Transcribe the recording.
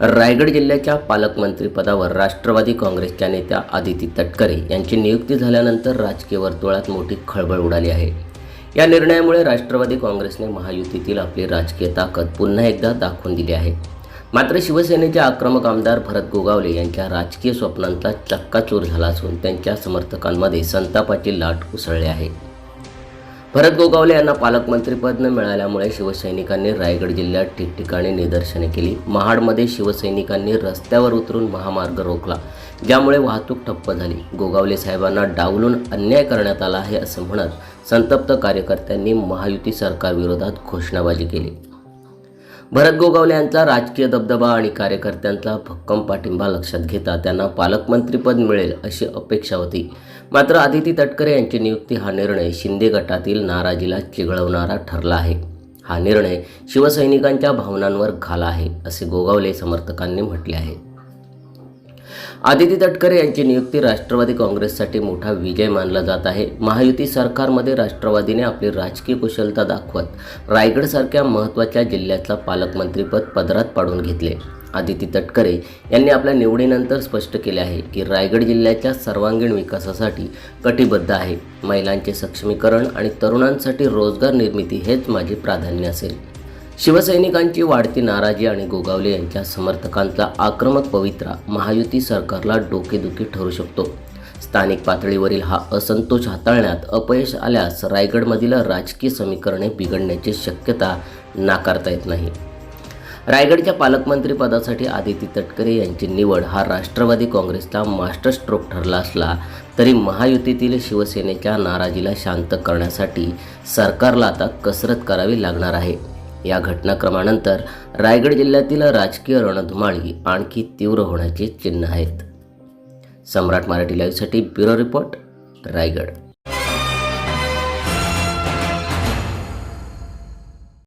रायगड जिल्ह्याच्या पालकमंत्रीपदावर राष्ट्रवादी काँग्रेसच्या नेत्या आदिती तटकरे यांची नियुक्ती झाल्यानंतर राजकीय वर्तुळात मोठी खळबळ उडाली आहे. या निर्णयामुळे राष्ट्रवादी काँग्रेसने महायुतीतील आपली राजकीय ताकद पुन्हा एकदा दाखवून दिली आहे. मात्र शिवसेनेचे आक्रमक आमदार भरत गोगावले यांच्या राजकीय स्वप्नांचा चक्काचूर झाला असून त्यांच्या समर्थकांमध्ये संतापाची लाट उसळली आहे. भरत गोगावले यांना पालकमंत्रीपद न मिळाल्यामुळे शिवसैनिकांनी रायगड जिल्ह्यात ठिकठिकाणी निदर्शने केली. महाडमध्ये शिवसैनिकांनी रस्त्यावर उतरून महामार्ग रोखला ज्यामुळे वाहतूक ठप्प झाली. गोगावले साहेबांना डावलून अन्याय करण्यात आला आहे असं म्हणत संतप्त कार्यकर्त्यांनी महायुती सरकारविरोधात घोषणाबाजी केली. भरत गोगावले यांचा राजकीय दबदबा आणि कार्यकर्त्यांचा भक्कम पाठिंबा लक्षात घेता त्यांना पालकमंत्रीपद मिळेल अशी अपेक्षा होती. मात्र आदिती तटकरे यांची नियुक्ती हा निर्णय शिंदे गटातील नाराजीला चिघळवणारा ठरला आहे. हा निर्णय शिवसैनिकांच्या भावनांवर घाला आहे असे गोगावले समर्थकांनी म्हटले आहे. आदिती तटकरे यांची नियुक्ती राष्ट्रवादी काँग्रेससाठी मोठा विजय मानला जात आहे. महायुती सरकारमध्ये राष्ट्रवादीने आपली राजकीय कुशलता दाखवत रायगडसारख्या महत्त्वाच्या जिल्ह्यातला पालकमंत्रीपद पदरात पाडून घेतले. आदिती तटकरे यांनी आपल्या निवडीनंतर स्पष्ट केले आहे की रायगड जिल्ह्याच्या सर्वांगीण विकासासाठी कटिबद्ध आहे. महिलांचे सक्षमीकरण आणि तरुणांसाठी रोजगार निर्मिती हेच माझे प्राधान्य असेल. शिवसैनिकांची वाढती नाराजी आणि गोगावले यांच्या समर्थकांचा आक्रमक पवित्रा महायुती सरकारला डोकेदुखी ठरू शकतो. स्थानिक पातळीवरील हा असंतोष हाताळण्यात अपयश आल्यास रायगडमधील राजकीय समीकरणे बिघडण्याची शक्यता नाकारता येत नाही. रायगडच्या पालकमंत्रीपदासाठी आदिती तटकरे यांची निवड हा राष्ट्रवादी काँग्रेसचा मास्टर स्ट्रोक ठरला असला तरी महायुतीतील शिवसेनेच्या नाराजीला शांत करण्यासाठी सरकारला आता कसरत करावी लागणार आहे. या घटनाक्रमानंतर रायगड जिल्ह्यातील राजकीय रणधुमाळी आणखी तीव्र होण्याची चिन्ह आहेत. सम्राट मराठी लाईव्हसाठी ब्युरो रिपोर्ट रायगड.